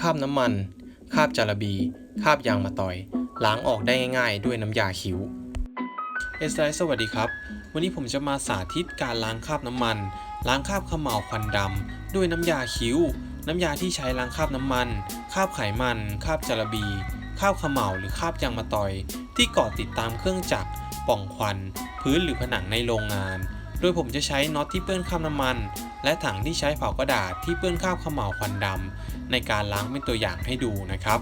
คราบน้ำมัน คราบจาระบี คราบยางมะตอย ล้างออกได้ง่ายๆ ด้วยน้ำยาคิ้ว เอสไลสวัสดีครับ วันนี้ผมจะมาสาธิตการล้างคราบน้ำมัน ล้างคราบเขม่าวควันดำด้วยน้ำยาคิ้ว น้ำยาที่ใช้ล้างคราบน้ำมัน คราบไขมัน คราบจาระบี คราบเขม่าวหรือคราบยางมะตอย ที่เกาะติดตามเครื่องจักร ป่องควัน พื้นหรือผนังในโรงงาน โดยผมจะใช้น็อตที่เปื้อนคราบน้ำมัน และถังที่ใช้เผากระดาษที่เปื้อนคราบขม่าควันดำในการล้างเป็นตัวอย่างให้ดูนะครับ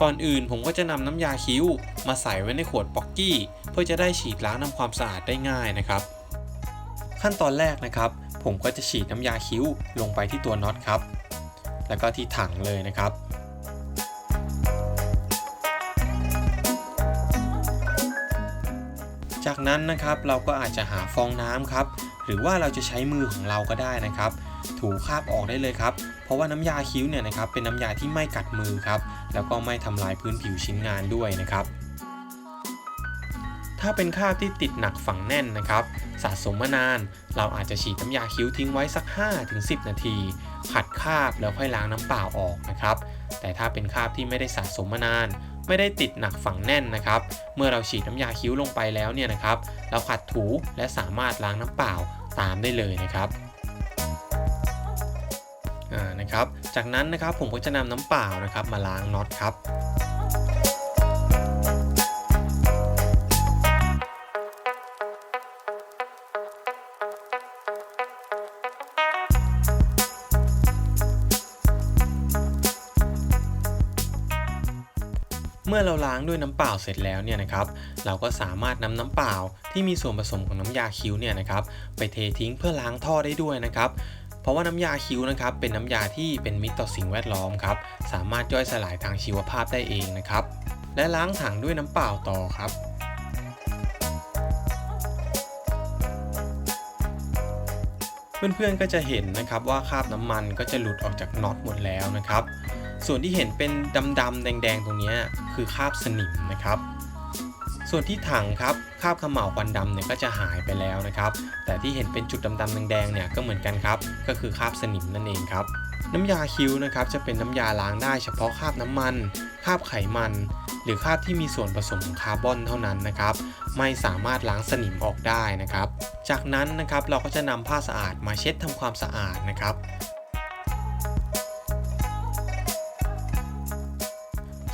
ก่อนอื่นผมก็จะนำน้ำยาคิ้ว มาใส่ไว้ในขวดป๊อกกี้ เพื่อจะได้ฉีดล้างทำความสะอาดได้ง่ายนะครับ ขั้นตอนแรกนะครับ ผมก็จะฉีดน้ำยาคิ้วลงไปที่ตัวน็อตครับ แล้วก็ที่ถังเลยนะครับ จากนั้นนะครับเราก็อาจจะหาฟองน้ำครับ หรือว่าเราจะใช้มือของเราก็ได้นะครับ ถูคราบออกได้เลยครับ เพราะว่าน้ำยาคิ้วเนี่ยนะครับเป็นน้ำยาที่ไม่กัดมือครับ แล้วก็ไม่ทำลายพื้นผิวชิ้นงานด้วยนะครับ ถ้าเป็นคราบที่ติดหนักฝังแน่นนะครับ สะสมมานาน เราอาจจะฉีดน้ำยาคิ้วทิ้งไว้สัก 5-10 นาที ขัดคราบแล้วค่อยล้างน้ำเปล่าออกนะครับ แต่ถ้าเป็นคราบที่ไม่ได้สะสมมานาน ไม่ได้ติดหนักฝังแน่นนะครับ เมื่อเราฉีดน้ำยาคิ้วลงไปแล้วเนี่ยนะครับ เราขัดถูและสามารถล้างน้ำเปล่าตามได้เลยนะครับอ่านะครับ จากนั้นนะครับผมก็จะนำน้ำเปล่านะครับมาล้างน็อตครับ เมื่อเราล้างด้วยน้ำเปล่าเสร็จแล้วเนี่ยนะครับ เราก็สามารถนำน้ำเปล่าที่มีส่วนผสมของน้ำยาคิ้วเนี่ยนะครับไปเททิ้งเพื่อล้างท่อได้ด้วยนะครับเพราะว่าน้ำยาคิ้วนะครับเป็นน้ำยาที่เป็นมิตรต่อสิ่งแวดล้อมครับสามารถย่อยสลายทางชีวภาพได้เองนะครับและล้างถังด้วยน้ำเปล่าต่อครับ เพื่อนๆก็จะเห็นนะครับว่าคราบน้ำมันก็จะหลุดออกจากน็อตหมดแล้วนะครับ ส่วนที่เห็นเป็นดำๆแดงๆ ตรงนี้คือคราบสนิมนะครับ ส่วนที่ถังครับคราบขม่าวควันดำเนี่ยก็จะหายไปแล้วนะครับ แต่ที่เห็นเป็นจุดดำๆแดงๆเนี่ยก็เหมือนกันครับ ก็คือคราบสนิมนั่นเองครับ น้ำยาคิ้วนะครับจะเป็นน้ำยาล้างได้เฉพาะคราบน้ำมันคราบไขมัน หรือคราบที่มีส่วนผสมของคาร์บอนเท่านั้นนะครับ ไม่สามารถล้างสนิมออกได้นะครับ จากนั้นนะครับเราก็จะนำผ้าสะอาดมาเช็ดทำความสะอาดนะครับ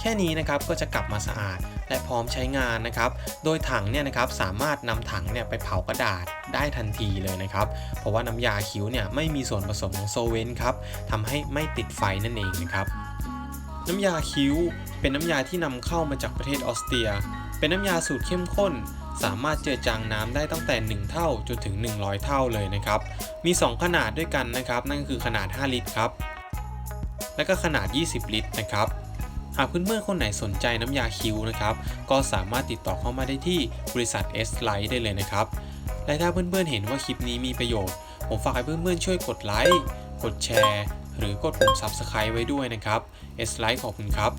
แค่นี้นะครับก็จะกลับมาสะอาดและพร้อมใช้งานนะครับ โดยถังเนี่ยนะครับสามารถนำถังเนี่ยไปเผากระดาษได้ทันทีเลยนะครับ เพราะว่าน้ำยาคิ้วเนี่ยไม่มีส่วนผสมของโซเวนครับทำให้ไม่ติดไฟนั่นเองนะครับ น้ำยาคิ้วเป็นน้ำยาที่นำเข้ามาจากประเทศออสเตรีย เป็นน้ำยาสูตรเข้มข้น สามารถเจือจางน้ำได้ตั้งแต่ 1 เท่าจนถึง 100 เท่าเลยนะครับ มี 2 ขนาดด้วยกันนะครับ นั่นคือขนาด 5 ลิตรครับ และก็ขนาด 20 ลิตรนะครับหากเพื่อนๆคนไหนสนใจน้ำยาคิ้วนะครับ ก็สามารถติดต่อเข้ามาได้ที่บริษัท S Light ได้เลยนะครับ และถ้าเพื่อนๆเห็นว่าคลิปนี้มีประโยชน์ ผมฝากให้เพื่อนๆช่วยกดไลค์ กดแชร์ หรือกดปุ่ม Subscribe ไว้ด้วยนะครับ S Light ขอบคุณครับ